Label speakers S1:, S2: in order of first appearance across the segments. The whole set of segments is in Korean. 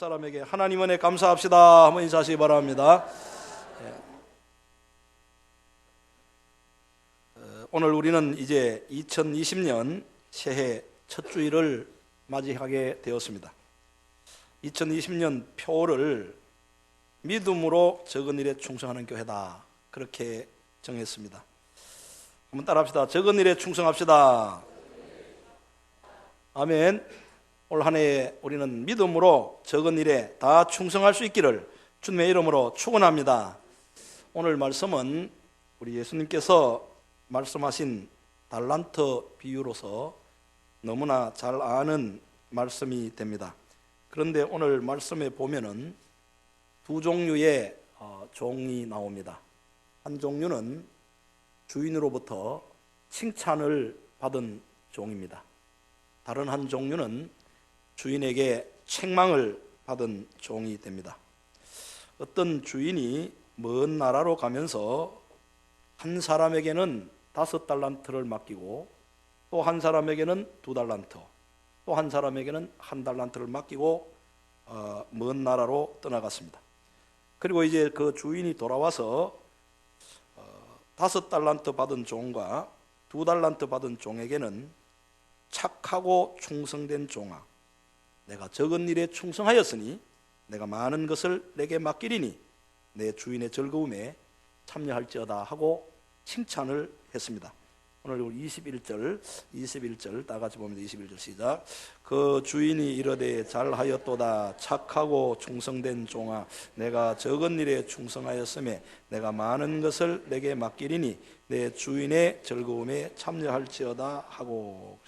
S1: 사람에게 하나님 은혜 감사합시다 한번 인사하시기 바랍니다. 예. 어, 오늘 우리는 이제 2020년 새해 첫 주일을 맞이하게 되었습니다. 2020년 표를 믿음으로 적은 일에 충성하는 교회다. 그렇게 정했습니다. 한번 따라합시다. 적은 일에 충성합시다. 아멘. 올 한해 우리는 믿음으로 적은 일에 다 충성할 수 있기를 주님의 이름으로 축원합니다. 오늘 말씀은 우리 예수님께서 말씀하신 달란트 비유로서 너무나 잘 아는 말씀이 됩니다. 그런데 오늘 말씀에 보면은 두 종류의 어, 종이 나옵니다. 한 종류는 주인으로부터 칭찬을 받은 종입니다. 다른 한 종류는 주인에게 책망을 받은 종이 됩니다. 어떤 주인이 먼 나라로 가면서 한 사람에게는 다섯 달란트를 맡기고 또 한 사람에게는 두 달란트, 또 한 사람에게는 한 달란트를 맡기고 어, 먼 나라로 떠나갔습니다. 그리고 이제 그 주인이 돌아와서 어, 다섯 달란트 받은 종과 두 달란트 받은 종에게는 착하고 충성된 종아, 내가 적은 일에 충성하였으니 내가 많은 것을 내게 맡기리니 내 주인의 즐거움에 참여할지어다 하고 칭찬을 했습니다. 오늘 21절, 21절 다 같이 보면 21절 시작. 그 주인이 이르되 잘하였도다 착하고 충성된 종아 내가 적은 일에 충성하였음에 내가 많은 것을 내게 맡기리니 내 주인의 즐거움에 참여할지어다 하고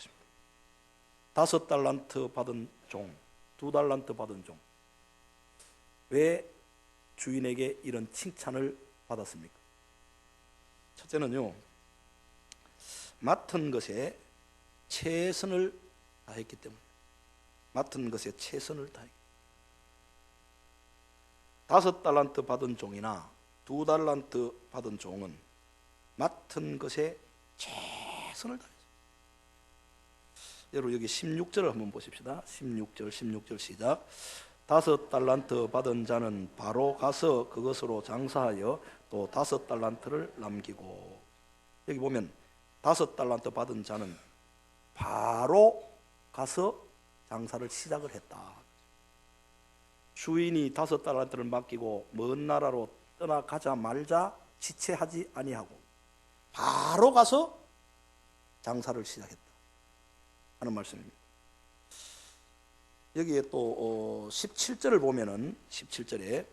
S1: 다섯 달란트 받은 종, 두 달란트 받은 종. 왜 주인에게 이런 칭찬을 받았습니까? 첫째는요, 맡은 것에 최선을 다했기 때문에 맡은 것에 최선을 다했기 다섯 달란트 받은 종이나 두 달란트 받은 종은 맡은 것에 최선을 다했어요. 여러분 여기 16절을 한번 보십시다. 16절 16절 시작. 다섯 달란트 받은 자는 바로 가서 그것으로 장사하여 또 다섯 달란트를 남기고 여기 보면 다섯 달란트 받은 자는 바로 가서 장사를 시작을 했다. 주인이 다섯 달란트를 맡기고 먼 나라로 떠나가자 말자 지체하지 아니하고 바로 가서 장사를 시작했다. 하는 말씀입니다. 여기에 또 17절을 어, 보면은 17절에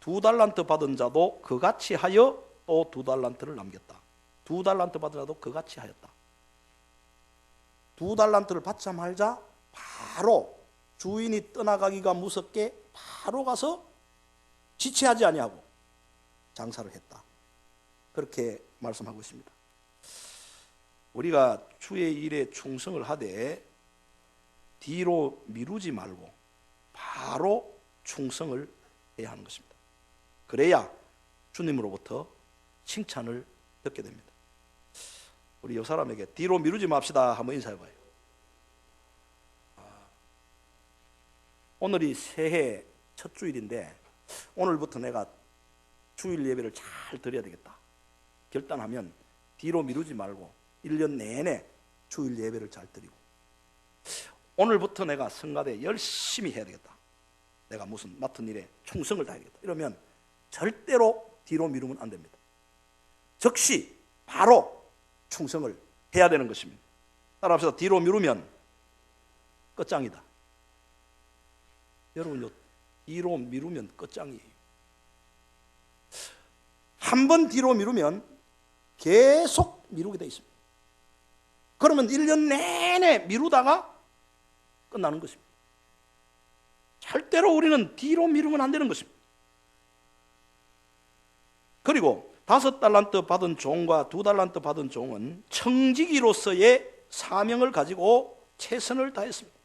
S1: 두 달란트 받은 자도 그같이 하여 또 두 달란트를 남겼다. 두 달란트 받은 자도 그같이 하였다. 두 달란트를 받자 말자 바로 주인이 떠나가기가 무섭게 바로 가서 지체하지 아니하고 장사를 했다. 그렇게 말씀하고 있습니다. 우리가 주의 일에 충성을 하되 뒤로 미루지 말고 바로 충성을 해야 하는 것입니다. 그래야 주님으로부터 칭찬을 듣게 됩니다. 우리 이 사람에게 뒤로 미루지 맙시다 한번 인사해 봐요. 아, 오늘이 새해 첫 주일인데 오늘부터 내가 주일 예배를 잘 드려야 되겠다. 결단하면 뒤로 미루지 말고 1년 내내 주일 예배를 잘 드리고 오늘부터 내가 성가대 열심히 해야 되겠다. 내가 무슨 맡은 일에 충성을 다해야겠다. 이러면 절대로 뒤로 미루면 안 됩니다. 즉시 바로 충성을 해야 되는 것입니다. 따라합시다. 뒤로 미루면 끝장이다. 여러분요, 뒤로 미루면 끝장이에요. 한 번 뒤로 미루면 계속 미루게 돼 있습니다. 그러면 1년 내내 미루다가 끝나는 것입니다. 절대로 우리는 뒤로 미루면 안 되는 것입니다. 그리고 다섯 달란트 받은 종과 두 달란트 받은 종은 청지기로서의 사명을 가지고 최선을 다했습니다.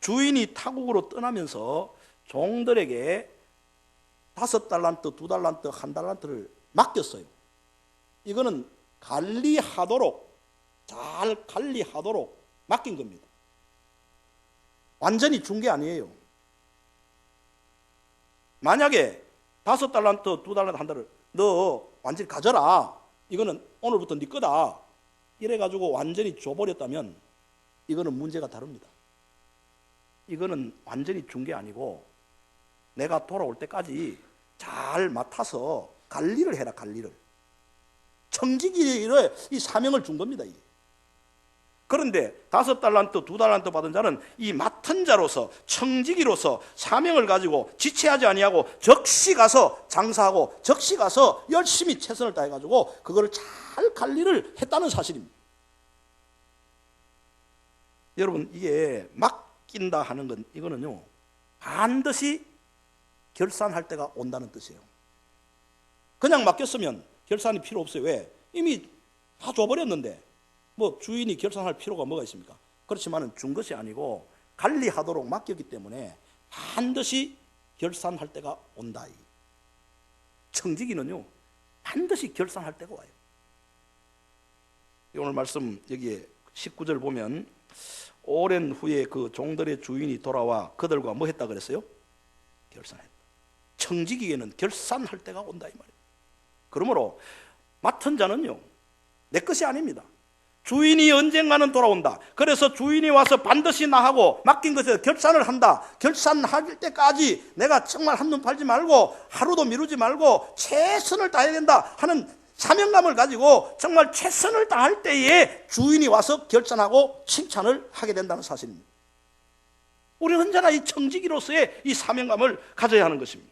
S1: 주인이 타국으로 떠나면서 종들에게 다섯 달란트, 두 달란트, 한 달란트를 맡겼어요. 이거는 관리하도록 잘 관리하도록 맡긴 겁니다. 완전히 준 게 아니에요. 만약에 다섯 달란트, 두 달란트 한 달을 너 완전히 가져라. 이거는 오늘부터 네 거다. 이래가지고 완전히 줘버렸다면 이거는 문제가 다릅니다. 이거는 완전히 준 게 아니고 내가 돌아올 때까지 잘 맡아서 관리를 해라 관리를 청지기의 이 사명을 준 겁니다 이게. 그런데 다섯 달란트, 두 달란트 받은 자는 이 맡은 자로서 청지기로서 사명을 가지고 지체하지 아니하고 적시 가서 장사하고 적시 가서 열심히 최선을 다해 가지고 그거를 잘 관리를 했다는 사실입니다. 여러분 이게 맡긴다 하는 건 이거는요 반드시 결산할 때가 온다는 뜻이에요. 그냥 맡겼으면 결산이 필요 없어요. 왜? 이미 다 줘버렸는데 뭐 주인이 결산할 필요가 뭐가 있습니까? 그렇지만은 준 것이 아니고 관리하도록 맡겼기 때문에 반드시 결산할 때가 온다. 청지기는요 반드시 결산할 때가 와요. 오늘 말씀 여기에 19절 보면 오랜 후에 그 종들의 주인이 돌아와 그들과 뭐 했다 그랬어요? 결산했다. 청지기에는 결산할 때가 온다 이 말이에요. 그러므로 맡은 자는요 내 것이 아닙니다. 주인이 언젠가는 돌아온다. 그래서 주인이 와서 반드시 나하고 맡긴 것에 결산을 한다. 결산할 때까지 내가 정말 한눈 팔지 말고 하루도 미루지 말고 최선을 다해야 된다 하는 사명감을 가지고 정말 최선을 다할 때에 주인이 와서 결산하고 칭찬을 하게 된다는 사실입니다. 우리는 언제나 이 청지기로서의 이 사명감을 가져야 하는 것입니다.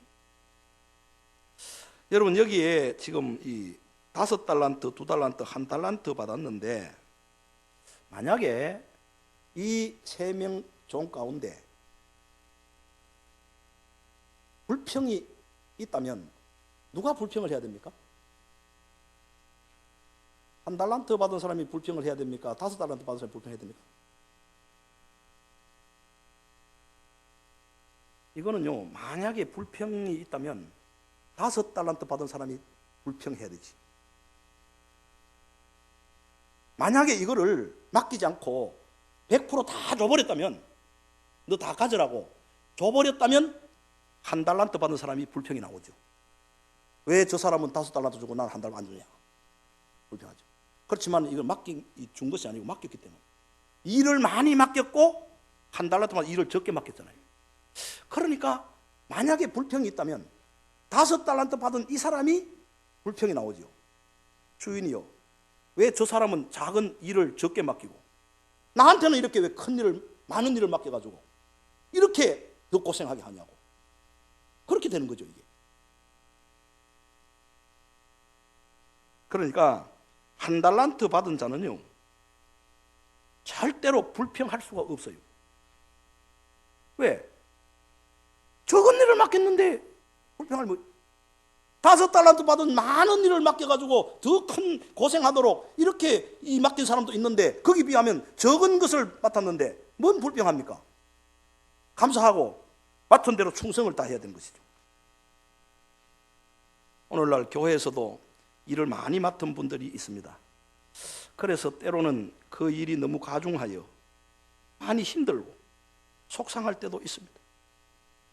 S1: 여러분 여기에 지금 이 다섯 달란트, 두 달란트, 한 달란트 받았는데 만약에 이 세 명 종 가운데 불평이 있다면 누가 불평을 해야 됩니까? 한 달란트 받은 사람이 불평을 해야 됩니까? 다섯 달란트 받은 사람이 불평해야 됩니까? 이거는요, 만약에 불평이 있다면 다섯 달란트 받은 사람이 불평해야 되지. 만약에 이거를 맡기지 않고 100%다 줘버렸다면 너 다 가져라고 줘버렸다면 한 달란트 받은 사람이 불평이 나오죠. 왜 저 사람은 다섯 달란트 주고 난 한달안 주냐? 불평하죠. 그렇지만 이걸 맡긴 준 것이 아니고 맡겼기 때문에 일을 많이 맡겼고 한 달란트만 일을 적게 맡겼잖아요. 그러니까 만약에 불평이 있다면 다섯 달란트 받은 이 사람이 불평이 나오죠. 주인이요. 왜 저 사람은 작은 일을 적게 맡기고 나한테는 이렇게 왜 큰 일을 많은 일을 맡겨가지고 이렇게 더 고생하게 하냐고 그렇게 되는 거죠 이게. 그러니까 한 달란트 받은 자는요 절대로 불평할 수가 없어요. 왜? 적은 일을 맡겼는데 불평할 뭐 다섯 달란트 받은 많은 일을 맡겨가지고 더 큰 고생하도록 이렇게 이 맡긴 사람도 있는데 거기 비하면 적은 것을 맡았는데 뭔 불평합니까? 감사하고 맡은 대로 충성을 다해야 되는 것이죠. 오늘날 교회에서도 일을 많이 맡은 분들이 있습니다. 그래서 때로는 그 일이 너무 가중하여 많이 힘들고 속상할 때도 있습니다.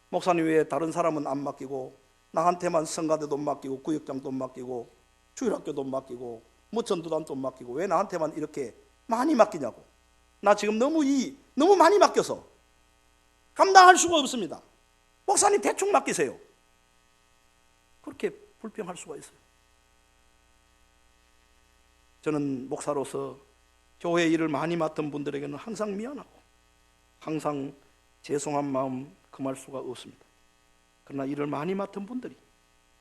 S1: 목사님 외에 다른 사람은 안 맡기고 나한테만 성가대 돈 맡기고 구역장 돈 맡기고 주일학교 돈 맡기고 뭐 전도단 돈 맡기고 왜 나한테만 이렇게 많이 맡기냐고. 나 지금 너무 이 너무 많이 맡겨서 감당할 수가 없습니다. 목사님 대충 맡기세요. 그렇게 불평할 수가 있어요. 저는 목사로서 교회 일을 많이 맡은 분들에게는 항상 미안하고 항상 죄송한 마음 금할 수가 없습니다. 그러나 일을 많이 맡은 분들이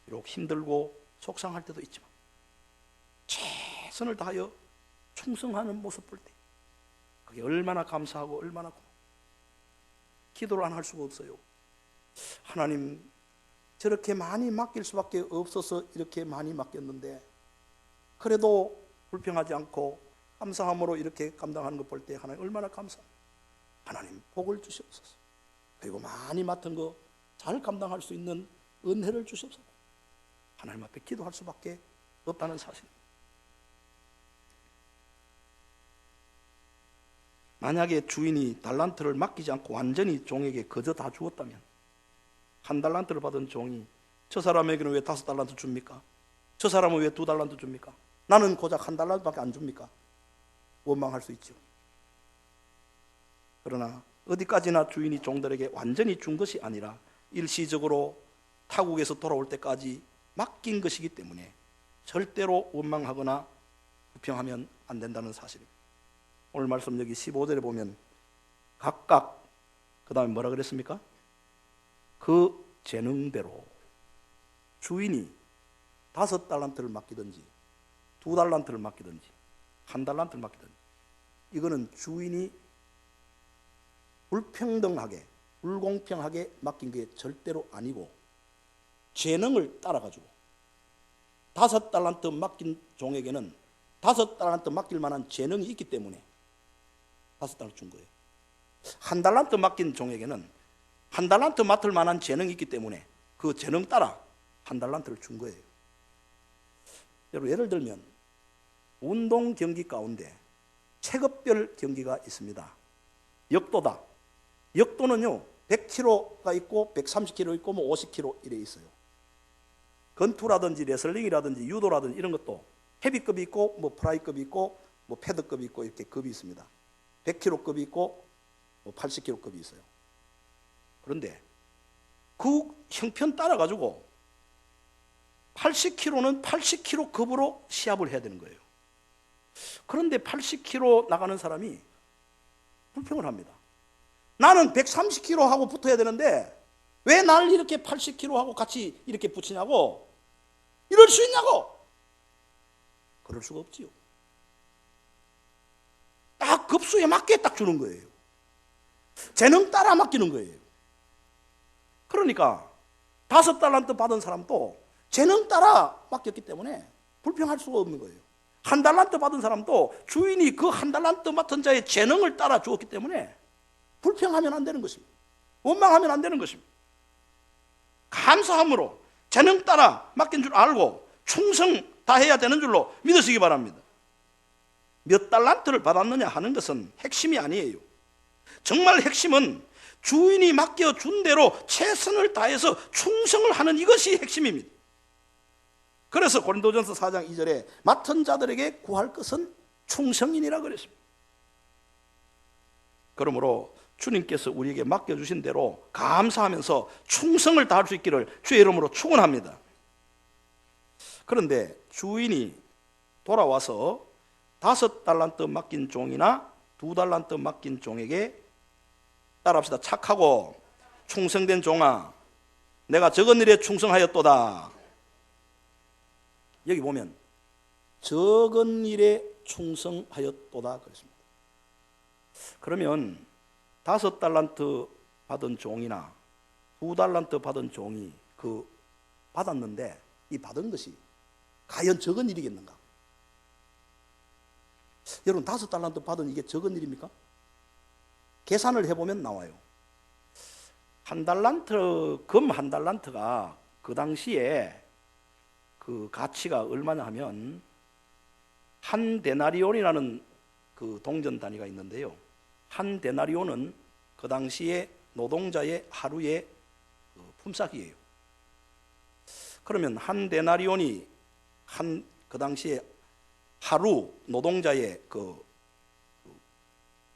S1: 비록 힘들고 속상할 때도 있지만 최선을 다하여 충성하는 모습 볼 때 그게 얼마나 감사하고 얼마나 고마워. 기도를 안 할 수가 없어요. 하나님 저렇게 많이 맡길 수밖에 없어서 이렇게 많이 맡겼는데 그래도 불평하지 않고 감사함으로 이렇게 감당하는 것 볼 때 하나님 얼마나 감사합니다. 하나님 복을 주시옵소서. 그리고 많이 맡은 거 잘 감당할 수 있는 은혜를 주시옵소서. 하나님 앞에 기도할 수밖에 없다는 사실. 만약에 주인이 달란트를 맡기지 않고 완전히 종에게 거저 다 주었다면 한 달란트를 받은 종이 저 사람에게는 왜 다섯 달란트 줍니까? 저 사람은 왜 두 달란트 줍니까? 나는 고작 한 달란트밖에 안 줍니까? 원망할 수 있죠. 그러나 어디까지나 주인이 종들에게 완전히 준 것이 아니라 일시적으로 타국에서 돌아올 때까지 맡긴 것이기 때문에 절대로 원망하거나 불평하면 안 된다는 사실입니다. 오늘 말씀 여기 15절에 보면 각각 그 다음에 뭐라 그랬습니까? 그 재능대로 주인이 다섯 달란트를 맡기든지 두 달란트를 맡기든지 한 달란트를 맡기든지 이거는 주인이 불평등하게 불공평하게 맡긴 게 절대로 아니고 재능을 따라가지고 다섯 달란트 맡긴 종에게는 다섯 달란트 맡길 만한 재능이 있기 때문에 다섯 달란트 준 거예요. 한 달란트 맡긴 종에게는 한 달란트 맡을 만한 재능이 있기 때문에 그 재능 따라 한 달란트를 준 거예요. 여러분 예를 들면 운동 경기 가운데 체급별 경기가 있습니다. 역도다. 역도는요 100kg가 있고 130kg 있고 뭐 50kg 이래 있어요. 건투라든지 레슬링이라든지 유도라든지 이런 것도 헤비급이 있고 뭐 프라이급이 있고 뭐 패드급이 있고 이렇게 급이 있습니다. 100kg급이 있고 뭐 80kg급이 있어요. 그런데 그 형편 따라 가지고 80kg는 80kg 급으로 시합을 해야 되는 거예요. 그런데 80kg 나가는 사람이 불평을 합니다. 나는 130kg 하고 붙어야 되는데 왜날 이렇게 80kg 하고 같이 이렇게 붙이냐고 이럴 수 있냐고 그럴 수가 없지요. 딱 급수에 맞게 딱 주는 거예요. 재능 따라 맡기는 거예요. 그러니까 다섯 달란트 받은 사람도 재능 따라 맡겼기 때문에 불평할 수가 없는 거예요. 한 달란트 받은 사람도 주인이 그 한 달란트 맡은 자의 재능을 따라 주었기 때문에 불평하면 안 되는 것입니다. 원망하면 안 되는 것입니다. 감사함으로 재능 따라 맡긴 줄 알고 충성 다해야 되는 줄로 믿으시기 바랍니다. 몇 달란트를 받았느냐 하는 것은 핵심이 아니에요. 정말 핵심은 주인이 맡겨준 대로 최선을 다해서 충성을 하는 이것이 핵심입니다. 그래서 고린도전서 4장 2절에 맡은 자들에게 구할 것은 충성인이라 그랬습니다. 그러므로 주님께서 우리에게 맡겨주신 대로 감사하면서 충성을 다할 수 있기를 주의 이름으로 축원합니다. 그런데 주인이 돌아와서 다섯 달란트 맡긴 종이나 두 달란트 맡긴 종에게 따라합시다. 착하고 충성된 종아, 내가 적은 일에 충성하였도다. 여기 보면 적은 일에 충성하였도다 그랬습니다. 그러면 다섯 달란트 받은 종이나 두 달란트 받은 종이 그 받았는데 이 받은 것이 과연 적은 일이겠는가? 여러분 다섯 달란트 받은 이게 적은 일입니까? 계산을 해보면 나와요. 한 달란트 금 한 달란트가 그 당시에 그 가치가 얼마냐 하면 한 데나리온이라는 그 동전 단위가 있는데요. 한 데나리온은 그 당시에 노동자의 하루의 그 품삯이에요. 그러면 한 데나리온이 한 그 당시에 하루 노동자의 그, 그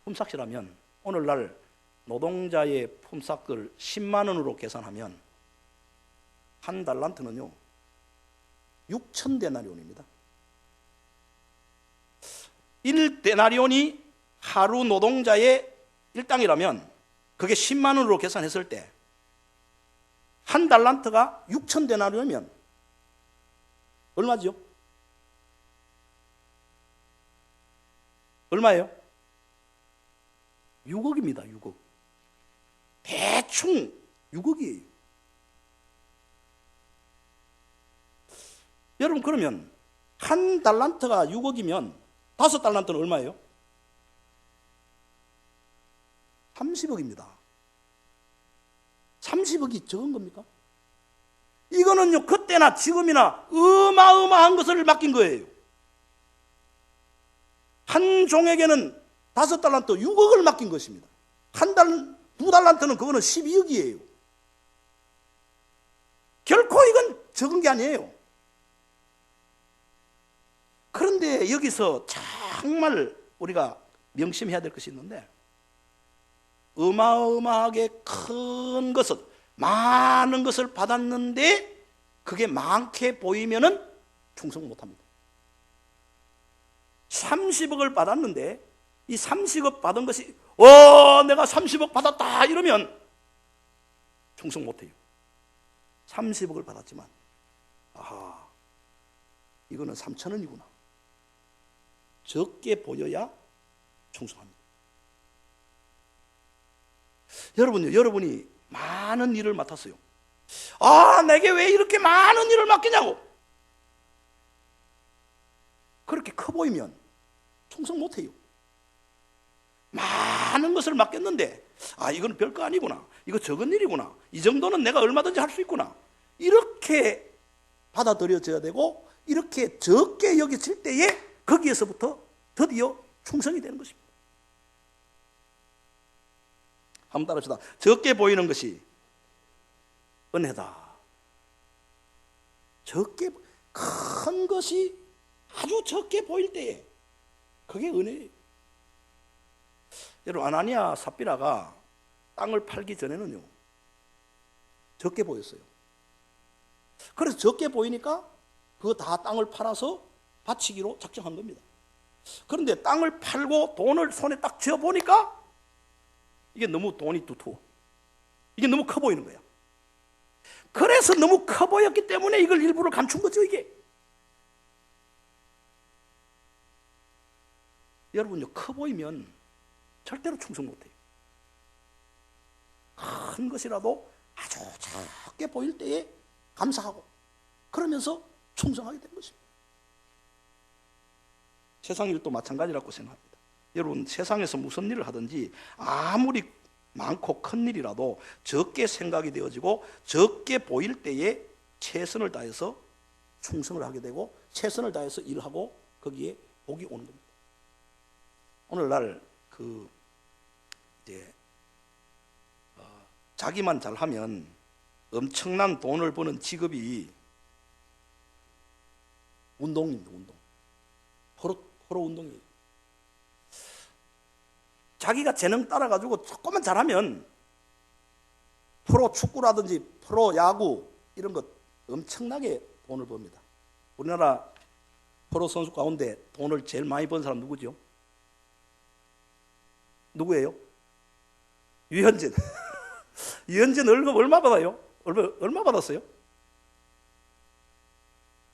S1: 품삯이라면 오늘날 노동자의 품삯을 10만 원으로 계산하면 한 달란트는요 6천 데나리온입니다. 1 데나리온이 하루 노동자의 일당이라면 그게 10만 원으로 계산했을 때 한 달란트가 6천 데나리온이면 얼마죠? 얼마예요? 6억입니다. 6억. 대충 6억이에요. 여러분 그러면 한 달란트가 6억이면 다섯 달란트는 얼마예요? 30억입니다. 30억이 적은 겁니까? 이거는요, 그때나 지금이나 어마어마한 것을 맡긴 거예요. 한 종에게는 다섯 달란트 6억을 맡긴 것입니다. 한 달, 두 달란트는 그거는 12억이에요. 결코 이건 적은 게 아니에요. 그런데 여기서 정말 우리가 명심해야 될 것이 있는데 어마어마하게 큰 것을 많은 것을 받았는데 그게 많게 보이면은 충성 못 합니다. 30억을 받았는데 이 30억 받은 것이 어 내가 30억 받았다 이러면 충성 못 해요. 30억을 받았지만 아하 이거는 3천 원이구나. 적게 보여야 충성합니다. 여러분요, 여러분이 많은 일을 맡았어요. 아, 내게 왜 이렇게 많은 일을 맡기냐고. 그렇게 커 보이면 충성 못 해요. 많은 것을 맡겼는데, 아, 이건 별거 아니구나. 이거 적은 일이구나. 이 정도는 내가 얼마든지 할 수 있구나. 이렇게 받아들여져야 되고, 이렇게 적게 여겨질 때에 거기에서부터 드디어 충성이 되는 것입니다. 한번 따라합시다. 적게 보이는 것이 은혜다. 적게 큰 것이 아주 적게 보일 때에 그게 은혜예요. 여러분 아나니아 삽비라가 땅을 팔기 전에는요 적게 보였어요. 그래서 적게 보이니까 그거 다 땅을 팔아서 바치기로 작정한 겁니다. 그런데 땅을 팔고 돈을 손에 딱 쥐어 보니까 이게 너무 돈이 두터워. 이게 너무 커 보이는 거야. 그래서 너무 커 보였기 때문에 이걸 일부러 감춘 거죠, 이게. 여러분요, 커 보이면 절대로 충성 못 해요. 큰 것이라도 아주 작게 보일 때에 감사하고 그러면서 충성하게 된 것입니다. 세상 일도 마찬가지라고 생각합니다. 여러분 세상에서 무슨 일을 하든지 아무리 많고 큰 일이라도 적게 생각이 되어지고 적게 보일 때에 최선을 다해서 충성을 하게 되고 최선을 다해서 일하고 거기에 복이 오는 겁니다. 오늘날 그 이제 어, 자기만 잘하면 엄청난 돈을 버는 직업이 운동입니다. 운동. 프로 프로 운동이에요. 자기가 재능 따라가지고 조금만 잘하면 프로 축구라든지 프로 야구 이런 것 엄청나게 돈을 법니다. 우리나라 프로 선수 가운데 돈을 제일 많이 번 사람 누구죠? 누구예요? 유현진. 유현진 월급 얼마 받아요? 얼마, 얼마 받았어요?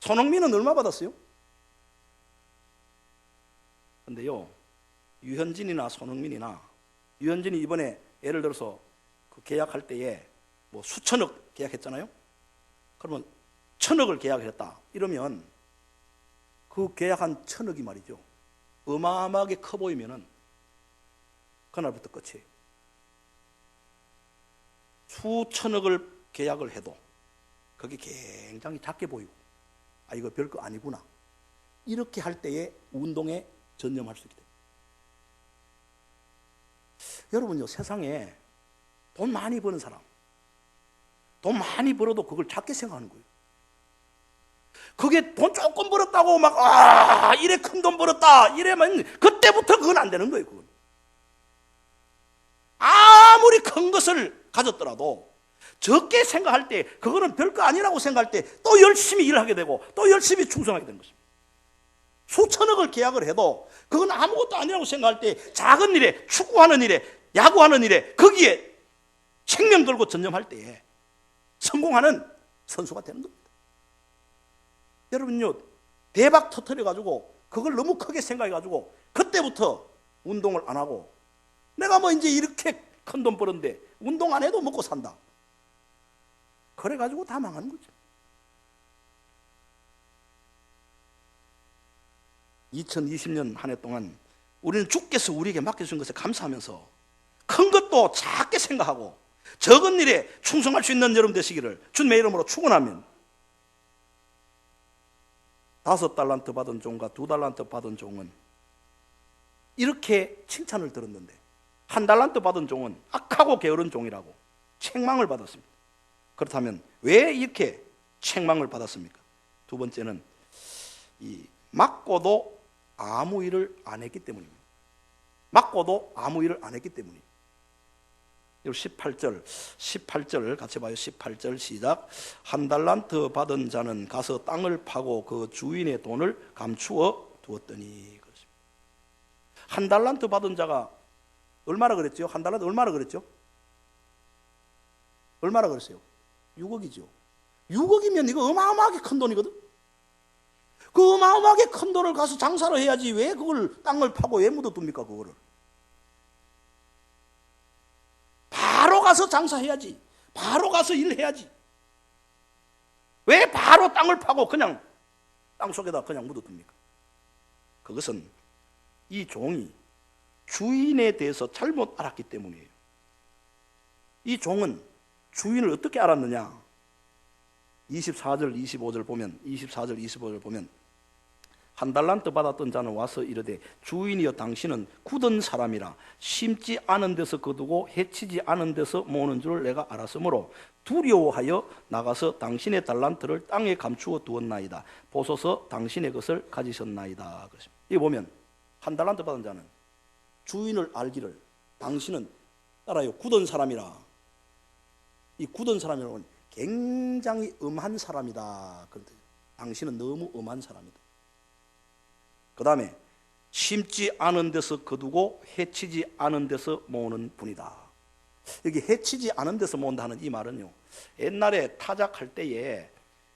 S1: 손흥민은 얼마 받았어요? 근데요, 유현진이나 손흥민이나 유현진이 이번에 예를 들어서 그 계약할 때에 뭐 수천억 계약했잖아요. 그러면 천억을 계약을 했다. 이러면 그 계약한 천억이 말이죠. 어마어마하게 커 보이면은 그날부터 끝이에요. 수천억을 계약을 해도 그게 굉장히 작게 보이고 아 이거 별거 아니구나. 이렇게 할 때에 운동에 전념할 수 있게 됩니다. 여러분요, 세상에 돈 많이 버는 사람, 돈 많이 벌어도 그걸 작게 생각하는 거예요. 그게 돈 조금 벌었다고 막, 아, 이래 큰 돈 벌었다. 이래면, 그때부터 그건 안 되는 거예요, 그건. 아무리 큰 것을 가졌더라도, 적게 생각할 때, 그거는 별거 아니라고 생각할 때, 또 열심히 일을 하게 되고, 또 열심히 충성하게 되는 것입니다. 수천억을 계약을 해도 그건 아무것도 아니라고 생각할 때 작은 일에 축구하는 일에 야구하는 일에 거기에 생명 걸고 전념할 때에 성공하는 선수가 되는 겁니다. 여러분요 대박 터트려 가지고 그걸 너무 크게 생각해 가지고 그때부터 운동을 안 하고 내가 뭐 이제 이렇게 큰돈 벌었는데 운동 안 해도 먹고 산다. 그래 가지고 다 망하는 거죠. 2020년 한 해 동안 우리는 주께서 우리에게 맡겨준 것에 감사하면서 큰 것도 작게 생각하고 적은 일에 충성할 수 있는 여러분 되시기를 주님의 이름으로 축원하면 다섯 달란트 받은 종과 두 달란트 받은 종은 이렇게 칭찬을 들었는데 한 달란트 받은 종은 악하고 게으른 종이라고 책망을 받았습니다. 그렇다면 왜 이렇게 책망을 받았습니까? 두 번째는 이 맞고도 아무 일을 안 했기 때문입니다. 맞고도 아무 일을 안 했기 때문 이에요. 18절, 18절 같이 봐요. 18절 시작. 한 달란트 받은 자는 가서 땅을 파고 그 주인의 돈을 감추어 두었더니. 한 달란트 받은 자가 얼마나 그랬죠? 한 달란트 얼마나 그랬죠? 얼마나 그랬어요? 6억이죠. 6억이면 이거 어마어마하게 큰 돈이거든. 그 어마어마하게 큰 돈을 가서 장사를 해야지 왜 그걸 땅을 파고 왜 묻어둡니까 그거를? 바로 가서 장사해야지. 바로 가서 일해야지. 왜 바로 땅을 파고 그냥 땅 속에다 그냥 묻어둡니까? 그것은 이 종이 주인에 대해서 잘못 알았기 때문이에요. 이 종은 주인을 어떻게 알았느냐? 24절, 25절 보면 24절, 25절 보면 한 달란트 받았던 자는 와서 이르되 주인이여 당신은 굳은 사람이라 심지 않은 데서 거두고 해치지 않은 데서 모으는 줄 내가 알았으므로 두려워하여 나가서 당신의 달란트를 땅에 감추어 두었나이다. 보소서 당신의 것을 가지셨나이다. 이 보면 한 달란트 받은 자는 주인을 알기를 당신은 따라요 굳은 사람이라. 이 굳은 사람이라고는 굉장히 음한 사람이다. 그런데 당신은 너무 음한 사람이다 그 다음에 심지 않은 데서 거두고 해치지 않은 데서 모으는 분이다. 여기 해치지 않은 데서 모은다는 이 말은요. 옛날에 타작할 때에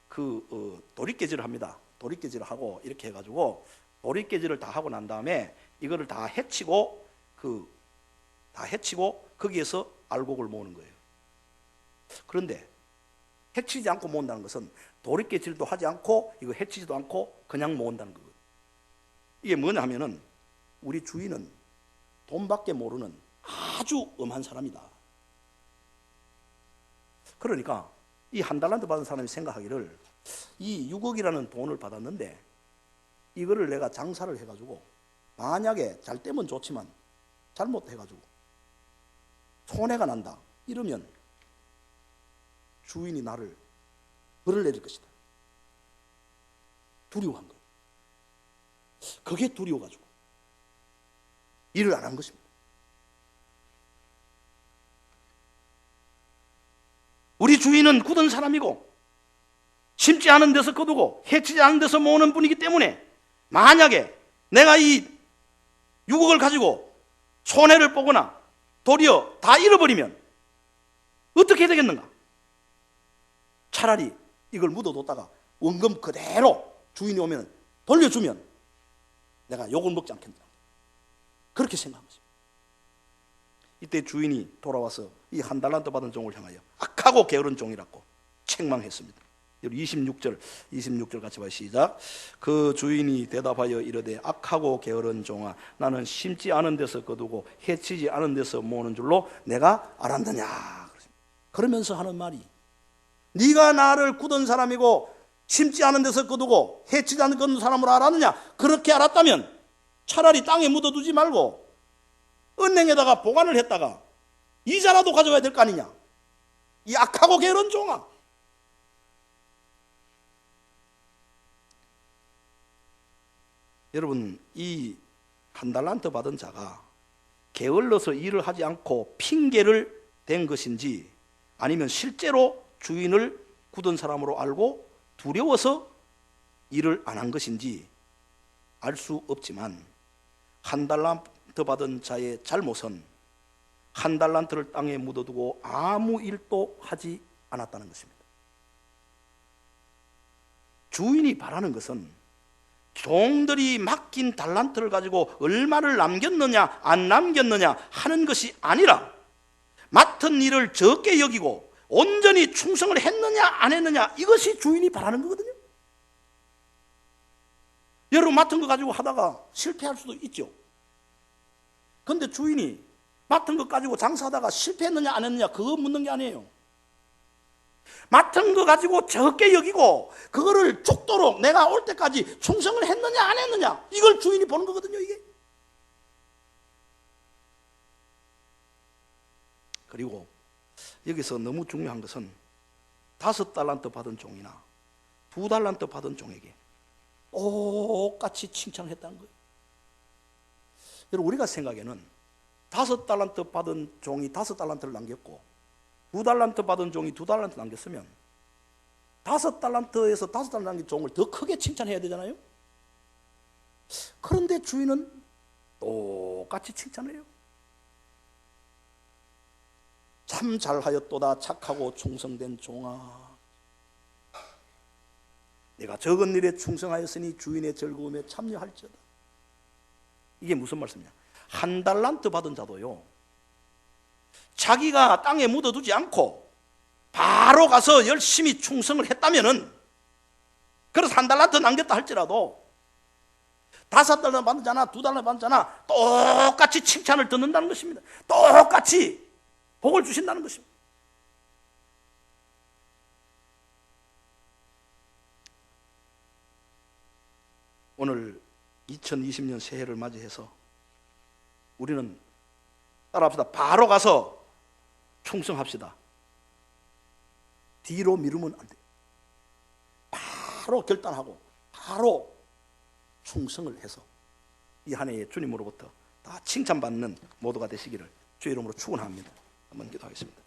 S1: 그 어, 도리깨질을 합니다. 도리깨질을 하고 이렇게 해가지고 도리깨질을 다 하고 난 다음에 이거를 다 해치고 그 다 해치고 거기에서 알곡을 모으는 거예요. 그런데 해치지 않고 모은다는 것은 도리깨질도 하지 않고 이거 해치지도 않고 그냥 모은다는 거예요. 이게 뭐냐 하면은 우리 주인은 돈밖에 모르는 아주 엄한 사람이다. 그러니까 이 한 달란트 받은 사람이 생각하기를 이 6억이라는 돈을 받았는데 이거를 내가 장사를 해가지고 만약에 잘 되면 좋지만 잘못해가지고 손해가 난다 이러면 주인이 나를 벌을 내릴 것이다. 두려워한 거예요. 그게 두려워가지고 일을 안 한 것입니다. 우리 주인은 굳은 사람이고 심지 않은 데서 거두고 해치지 않은 데서 모으는 분이기 때문에 만약에 내가 이 6억을 가지고 손해를 보거나 도리어 다 잃어버리면 어떻게 되겠는가? 차라리 이걸 묻어뒀다가 원금 그대로 주인이 오면 돌려주면 내가 욕을 먹지 않겠느냐. 그렇게 생각한 것입니다. 이때 주인이 돌아와서 이 한 달란트 받은 종을 향하여 악하고 게으른 종이라고 책망했습니다. 26절, 26절 같이 봐요. 시작. 그 주인이 대답하여 이르되 악하고 게으른 종아 나는 심지 않은 데서 거두고 해치지 않은 데서 모으는 줄로 내가 알았느냐. 그러면서 하는 말이 네가 나를 굳은 사람이고 심지 않은 데서 거두고 해치지 않은 건 사람으로 알았느냐? 그렇게 알았다면 차라리 땅에 묻어두지 말고 은행에다가 보관을 했다가 이자라도 가져와야 될 거 아니냐? 이 악하고 게으른 종아. 여러분 이 한 달란트 받은 자가 게을러서 일을 하지 않고 핑계를 댄 것인지 아니면 실제로 주인을 굳은 사람으로 알고 두려워서 일을 안 한 것인지 알 수 없지만 한 달란트 받은 자의 잘못은 한 달란트를 땅에 묻어두고 아무 일도 하지 않았다는 것입니다. 주인이 바라는 것은 종들이 맡긴 달란트를 가지고 얼마를 남겼느냐 안 남겼느냐 하는 것이 아니라 맡은 일을 적게 여기고 온전히 충성을 했느냐 안 했느냐 이것이 주인이 바라는 거거든요. 여러분 맡은 거 가지고 하다가 실패할 수도 있죠. 근데 주인이 맡은 것 가지고 장사하다가 실패했느냐 안 했느냐 그거 묻는 게 아니에요. 맡은 거 가지고 적게 여기고 그거를 죽도록 내가 올 때까지 충성을 했느냐 안 했느냐 이걸 주인이 보는 거거든요 이게. 그리고 여기서 너무 중요한 것은 다섯 달란트 받은 종이나 두 달란트 받은 종에게 똑같이 칭찬을 했다는 거예요. 여러분 우리가 생각에는 다섯 달란트 받은 종이 다섯 달란트를 남겼고 두 달란트 받은 종이 두 달란트 남겼으면 다섯 달란트에서 다섯 달란트 남긴 종을 더 크게 칭찬해야 되잖아요. 그런데 주인은 똑같이 칭찬해요. 참 잘하였도다 착하고 충성된 종아. 내가 적은 일에 충성하였으니 주인의 즐거움에 참여할지어다. 이게 무슨 말씀이냐? 한 달란트 받은 자도요. 자기가 땅에 묻어두지 않고 바로 가서 열심히 충성을 했다면은 그래서 한 달란트 남겼다 할지라도 다섯 달러 받잖아, 두 달러 받잖아, 똑같이 칭찬을 듣는다는 것입니다. 똑같이 복을 주신다는 것입니다. 오늘 2020년 새해를 맞이해서 우리는 따라합시다. 바로 가서 충성합시다. 뒤로 미루면 안 돼요. 바로 결단하고 바로 충성을 해서 이 한 해에 주님으로부터 다 칭찬받는 모두가 되시기를 주의 이름으로 축원합니다. 한번 기도하겠습니다.